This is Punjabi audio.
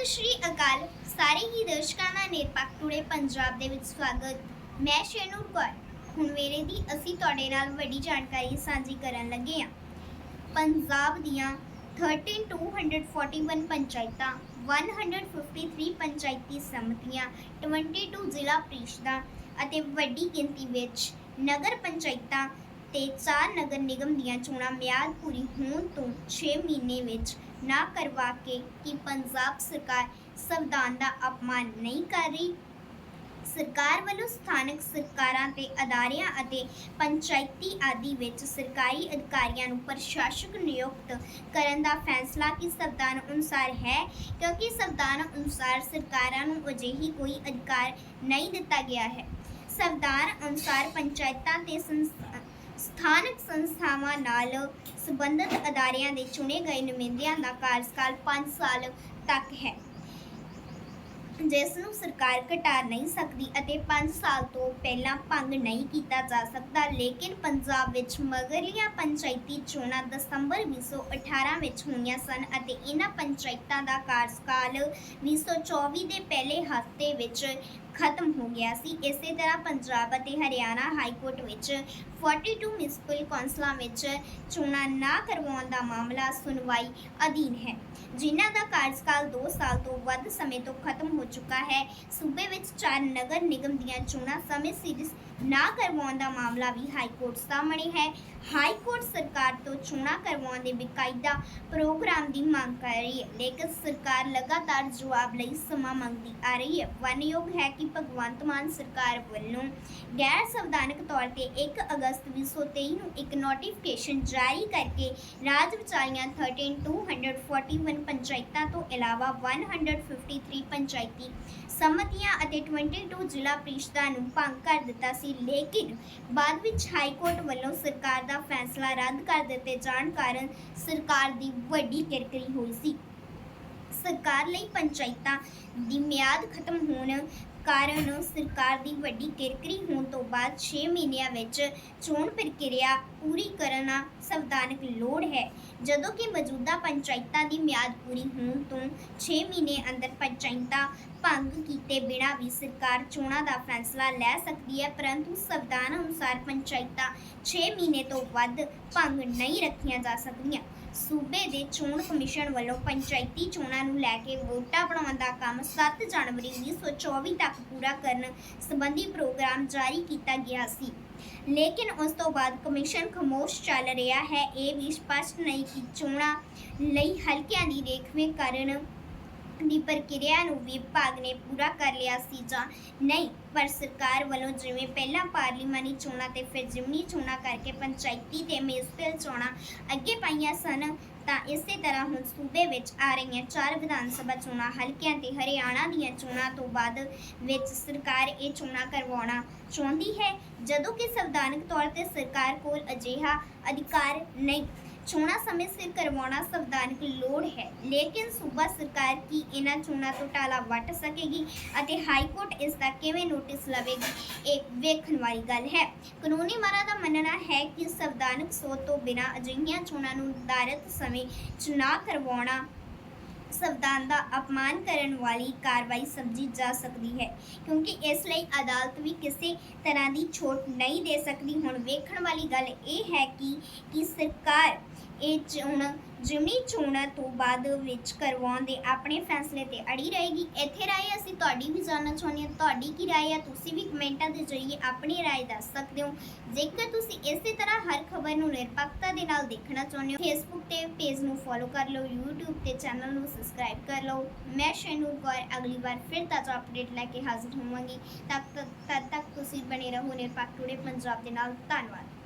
ਸਤਿ ਸ਼੍ਰੀ ਅਕਾਲ। ਸਾਰੇ ਹੀ ਦਰਸ਼ਕਾਂ ਦਾ ਨਿਰਪੱਖ ਟੂਡੇ ਪੰਜਾਬ ਦੇ ਵਿੱਚ ਸਵਾਗਤ। ਮੈਂ ਸ਼ੇਨੂਰ ਕੌਰ। ਹੁਣ ਵੇਲੇ ਦੀ ਅਸੀਂ ਤੁਹਾਡੇ ਨਾਲ ਵੱਡੀ ਜਾਣਕਾਰੀ ਸਾਂਝੀ ਕਰਨ ਲੱਗੇ ਹਾਂ। ਪੰਜਾਬ ਦੀਆਂ 13241 ਪੰਚਾਇਤਾਂ 153 ਪੰਚਾਇਤੀ ਸਮਿਤੀਆਂ 22 ਜ਼ਿਲ੍ਹਾ ਪ੍ਰੀਸ਼ਦਾਂ ਅਤੇ ਵੱਡੀ ਗਿਣਤੀ ਵਿੱਚ ਨਗਰ ਪੰਚਾਇਤਾਂ ਤੇ ਚਾਰ ਨਗਰ ਨਿਗਮ ਦੀਆਂ ਚੋਣਾਂ ਮਿਆਦ ਪੂਰੀ ਹੋਣ ਤੋਂ 6 ਮਹੀਨੇ ਵਿੱਚ ਨਾ ਕਰਵਾ ਕੇ ਕਿ ਪੰਜਾਬ ਸਰਕਾਰ ਸੰਵਿਧਾਨ ਦਾ ਅਪਮਾਨ ਨਹੀਂ ਕਰ ਰਹੀ? ਸਰਕਾਰ ਵੱਲੋਂ ਸਥਾਨਕ ਸਰਕਾਰਾਂ ਤੇ ਅਦਾਰਿਆਂ ਅਤੇ ਪੰਚਾਇਤੀ ਆਦਿ ਵਿੱਚ ਸਰਕਾਰੀ ਅਧਿਕਾਰੀਆਂ ਨੂੰ ਪ੍ਰਸ਼ਾਸਕ ਨਿਯੁਕਤ ਕਰਨ ਦਾ ਫੈਸਲਾ ਕਿ ਸੰਵਿਧਾਨ ਅਨੁਸਾਰ ਹੈ? ਕਿਉਂਕਿ ਸੰਵਿਧਾਨ ਅਨੁਸਾਰ ਸਰਕਾਰਾਂ ਨੂੰ ਅਜਿਹੀ ਕੋਈ ਅਧਿਕਾਰ ਨਹੀਂ ਦਿੱਤਾ ਗਿਆ ਹੈ। ਸੰਵਿਧਾਨ ਅਨੁਸਾਰ ਪੰਚਾਇਤਾਂ ਤੇ ਸੰਸ- ਸਥਾਨਕ ਸੰਸਥਾਵਾਂ ਨਾਲ ਸੰਬੰਧਿਤ ਅਦਾਰਿਆਂ ਦੇ ਚੁਣੇ ਗਏ ਨੁਮਾਇੰਦਿਆਂ ਦਾ ਕਾਰਜਕਾਲ 5 ਸਾਲ ਤੱਕ ਹੈ। ਜਿਸ ਨੂੰ ਸਰਕਾਰ ਘਟਾ ਨਹੀਂ ਸਕਦੀ ਅਤੇ 5 ਸਾਲ ਤੋਂ ਪਹਿਲਾਂ ਭੰਗ ਨਹੀਂ ਕੀਤਾ ਜਾ ਸਕਦਾ, ਲੇਕਿਨ ਪੰਜਾਬ ਵਿੱਚ ਮਗਰਲੀਆਂ ਪੰਚਾਇਤੀ ਚੋਣਾਂ ਦਸੰਬਰ 2018 ਵਿੱਚ ਹੋਈਆਂ ਸਨ ਅਤੇ ਇਹਨਾਂ ਪੰਚਾਇਤਾਂ ਦਾ ਕਾਰਜਕਾਲ 2024 ਦੇ ਪਹਿਲੇ ਹਫ਼ਤੇ ਵਿੱਚ ਖਤਮ ਹੋ ਗਿਆ ਸੀ। ਇਸੇ ਤਰ੍ਹਾਂ ਪੰਜਾਬ ਅਤੇ ਹਰਿਆਣਾ ਹਾਈ ਕੋਰਟ ਵਿੱਚ 42 ਮਿਊਨਿਸਪਲ ਕੌਂਸਲਾਂ ਵਿੱਚ ਚੋਣਾਂ ਨਾ ਕਰਵਾਉਣ ਦਾ ਮਾਮਲਾ ਸੁਣਵਾਈ ਅਧੀਨ ਹੈ। ਜਿਨ੍ਹਾਂ ਦਾ ਕਾਰਜਕਾਲ 2 ਸਾਲ ਤੋਂ ਵੱਧ ਸਮੇਂ ਤੋਂ ਖਤਮ ਹੋ ਚੁੱਕਾ ਹੈ। ਸੂਬੇ ਵਿੱਚ ਚਾਰ ਨਗਰ ਨਿਗਮ ਦੀਆਂ ਚੋਣਾਂ ਸਮੇਂ ਸਿਰ ਨਾ ਕਰਵਾਉਣ ਦਾ ਮਾਮਲਾ ਵੀ ਹਾਈ ਕੋਰਟ ਸਾਹਮਣੇ ਹੈ। ਹਾਈ ਕੋਰਟ ਸਰਕਾਰ ਤੋਂ ਚੋਣਾਂ ਕਰਵਾਉਣ ਦੇ ਬਕਾਇਦਾ ਪ੍ਰੋਗਰਾਮ ਦੀ ਮੰਗ ਕਰ ਰਹੀ ਹੈ। ਲੇਕਿਨ ਸਰਕਾਰ ਲਗਾਤਾਰ ਜਵਾਬ ਲਈ ਸਮਾਂ ਮੰਗਦੀ ਆ ਰਹੀ ਹੈ। ਵਨਯੋਗ ਹੈ ਕਿ ਭਗਵੰਤ ਮਾਨ ਸਰਕਾਰ ਵੱਲੋਂ ਗੈਰ ਸੰਵਿਧਾਨਕ ਤੌਰ ਤੇ 1 ਅਗਸਤ 2023 ਨੂੰ ਇੱਕ ਨੋਟੀਫਿਕੇਸ਼ਨ ਜਾਰੀ ਕਰਕੇ ਰਾਜ ਵਿਚਾਲੀਆਂ 13241 ਪੰਚਾਇਤਾਂ ਤੋਂ ਇਲਾਵਾ 153 ਪੰਚਾਇਤੀ ਸਮਿਤੀਆਂ ਅਤੇ 22 ਜ਼ਿਲ੍ਹਾ ਪ੍ਰੀਸ਼ਦਾਂ ਨੂੰ ਭੰਗ ਕਰ ਦਿੱਤਾ ਸੀ। ਲੇਕਿਨ ਬਾਅਦ ਵਿੱਚ ਹਾਈ ਕੋਰਟ ਵੱਲੋਂ ਸਰਕਾਰ ਦਾ ਫੈਸਲਾ ਰੱਦ ਕਰ ਦਿੱਤੇ ਜਾਣ ਕਾਰਨ ਸਰਕਾਰ ਦੀ ਵੱਡੀ ਕਿਰਕਰੀ ਹੋਈ ਸੀ। ਸਰਕਾਰ ਲਈ ਪੰਚਾਇਤਾਂ ਦੀ ਮਿਆਦ ਖਤਮ ਹੋਣ ਕਾਰਨ ਸਰਕਾਰ ਦੀ ਵੱਡੀ ਕਿਰਕਰੀ ਹੋਣ ਤੋਂ ਬਾਅਦ 6 ਮਹੀਨਿਆਂ ਵਿੱਚ ਚੋਣ ਪ੍ਰਕਿਰਿਆ ਪੂਰੀ ਕਰਨਾ ਸੰਵਿਧਾਨਕ ਲੋੜ ਹੈ। ਜਦੋਂ ਕਿ ਮੌਜੂਦਾ ਪੰਚਾਇਤਾਂ ਦੀ ਮਿਆਦ ਪੂਰੀ ਹੋਣ ਤੋਂ 6 ਮਹੀਨੇ ਅੰਦਰ ਪੰਚਾਇਤਾਂ ਭੰਗ ਕੀਤੇ ਬਿਨਾਂ ਵੀ ਸਰਕਾਰ ਚੋਣਾਂ ਦਾ ਫੈਸਲਾ ਲੈ ਸਕਦੀ ਹੈ, ਪਰੰਤੂ ਸੰਵਿਧਾਨ ਅਨੁਸਾਰ ਪੰਚਾਇਤਾਂ 6 ਮਹੀਨੇ ਤੋਂ ਵੱਧ ਭੰਗ ਨਹੀਂ ਰੱਖੀਆਂ ਜਾ ਸਕਦੀਆਂ। ਸੂਬੇ ਦੇ ਚੋਣ ਕਮਿਸ਼ਨ ਵੱਲੋਂ ਪੰਚਾਇਤੀ ਚੋਣਾਂ ਨੂੰ ਲੈ ਕੇ ਵੋਟਾਂ ਬਣਾਉਣ ਦਾ ਕੰਮ 7 ਜਨਵਰੀ 2024 ਤੱਕ ਪੂਰਾ ਕਰਨ ਸੰਬੰਧੀ ਪ੍ਰੋਗਰਾਮ ਜਾਰੀ ਕੀਤਾ ਗਿਆ ਸੀ। ਲੇਕਿਨ ਉਸ ਤੋਂ ਬਾਅਦ ਕਮਿਸ਼ਨ ਖਮੋਸ਼ ਚੱਲ ਰਿਹਾ ਹੈ। ਇਹ ਵੀ ਸਪਸ਼ਟ ਨਹੀਂ ਕਿ ਚੋਣਾਂ ਲਈ ਹਲਕਿਆਂ ਦੀ ਰੇਖਵੇਂ ਕਰਨ ਦੀ ਪ੍ਰਕਿਰਿਆ ਨੂੰ ਵਿਭਾਗ ਨੇ ਪੂਰਾ ਕਰ ਲਿਆ ਸੀ ਜਾਂ ਨਹੀਂ, ਪਰ ਸਰਕਾਰ ਵੱਲੋਂ ਜਿਵੇਂ ਪਹਿਲਾਂ ਪਾਰਲੀਮਾਨੀ ਚੋਣਾਂ ਤੇ ਫਿਰ ਜ਼ਿਮਨੀ ਚੋਣਾਂ ਕਰਕੇ ਪੰਚਾਇਤੀ ਤੇ ਮਿਊਨਿਸਪਲ ਚੋਣਾਂ ਅੱਗੇ ਪਾਈਆਂ ਸਨ, ਤਾਂ ਇਸੇ ਤਰ੍ਹਾਂ ਹੁਣ ਸੂਬੇ ਵਿੱਚ ਆ ਰਹੀਆਂ ਚਾਰ ਵਿਧਾਨ ਸਭਾ ਚੋਣਾਂ ਹਲਕਿਆਂ ਤੇ ਹਰਿਆਣਾ ਦੀਆਂ ਚੋਣਾਂ ਤੋਂ ਬਾਅਦ ਵਿੱਚ ਸਰਕਾਰ ਇਹ ਚੋਣਾਂ ਕਰਵਾਉਣਾ ਚਾਹੁੰਦੀ ਹੈ, ਜਦੋਂ ਕਿ ਸੰਵਿਧਾਨਕ ਤੌਰ ਤੇ ਸਰਕਾਰ ਕੋਲ ਅਜਿਹਾ ਅਧਿਕਾਰ ਨਹੀਂ। ਚੋਣਾਂ ਸਮੇਂ ਸਿਰ ਕਰਵਾਉਣਾ ਸੰਵਿਧਾਨਕ ਲੋੜ ਹੈ। ਲੇਕਿਨ ਸੂਬਾ ਸਰਕਾਰ ਕੀ ਇਹਨਾਂ ਚੋਣਾਂ ਤੋਂ ਟਾਲਾ ਵੱਟ ਸਕੇਗੀ ਅਤੇ ਹਾਈ ਕੋਰਟ ਇਸ ਦਾ ਕਿਵੇਂ ਨੋਟਿਸ ਲਵੇਗੀ, ਇਹ ਵੇਖਣ ਵਾਲੀ ਗੱਲ ਹੈ। ਕਾਨੂੰਨੀ ਮਾਰਾ ਦਾ ਮੰਨਣਾ ਹੈ ਕਿ ਸੰਵਿਧਾਨਕ ਸੋਧ ਤੋਂ ਬਿਨਾਂ ਅਜਿਹੀਆਂ ਚੋਣਾਂ ਨੂੰ ਨਿਰਧਾਰਤ ਸਮੇਂ ਚੁਣਾਅ ਕਰਵਾਉਣਾ ਸੰਵਿਧਾਨ ਦਾ ਅਪਮਾਨ ਕਰਨ ਵਾਲੀ ਕਾਰਵਾਈ ਸਮਝੀ ਜਾ ਸਕਦੀ ਹੈ, ਕਿਉਂਕਿ ਇਸ ਲਈ ਅਦਾਲਤ ਵੀ ਕਿਸੇ ਤਰ੍ਹਾਂ ਦੀ ਛੋਟ ਨਹੀਂ ਦੇ ਸਕਦੀ। ਹੁਣ ਵੇਖਣ ਵਾਲੀ ਗੱਲ ਇਹ ਹੈ ਕਿ ਕਿ ਸਰਕਾਰ ਇਹ ਚੋਣ ਜਿਮਨੀ ਚੋਣਾਂ ਤੋਂ ਬਾਅਦ ਵਿੱਚ ਕਰਵਾਉਣ ਦੇ ਆਪਣੇ ਫੈਸਲੇ ਤੇ ਅੜੀ ਰਹੇਗੀ। ਇੱਥੇ ਰਾਏ ਅਸੀਂ ਤੁਹਾਡੀ ਵੀ ਜਾਣਨਾ ਚਾਹੁੰਦੇ ਹਾਂ। ਤੁਹਾਡੀ ਕੀ ਰਾਏ ਹੈ ਤੁਸੀਂ ਵੀ ਕਮੈਂਟਾਂ ਦੇ ਜ਼ਰੀਏ ਆਪਣੀ ਰਾਏ ਦੱਸ ਸਕਦੇ ਹੋ। ਜੇਕਰ ਤੁਸੀਂ ਇਸੇ ਤਰ੍ਹਾਂ ਹਰ ਖਬਰ ਨੂੰ ਨਿਰਪੱਖਤਾ ਦੇ ਨਾਲ ਦੇਖਣਾ ਚਾਹੁੰਦੇ ਹੋ ਫੇਸਬੁੱਕ ਤੇ ਪੇਜ ਨੂੰ ਫੋਲੋ ਕਰ ਲਓ, YouTube ਤੇ ਚੈਨਲ ਨੂੰ ਸਬਸਕ੍ਰਾਈਬ ਕਰ ਲਓ। ਮੈਂ ਸ਼ੈਨੂਰ ਕੌਰ, ਅਗਲੀ ਵਾਰ ਫਿਰ ਤਾਜ਼ਾ ਅਪਡੇਟ ਲੈ ਕੇ ਹਾਜ਼ਰ ਹੋਵਾਂਗੀ। ਤਦ ਤੱਕ ਤਦ ਤੱਕ ਤੁਸੀਂ ਬਣੇ ਰਹੋ ਨਿਰਪੱਖ ਟੂਡੇ। ਪੰਜਾਬ ਦੇ ਨਾਲ ਧੰਨਵਾਦ।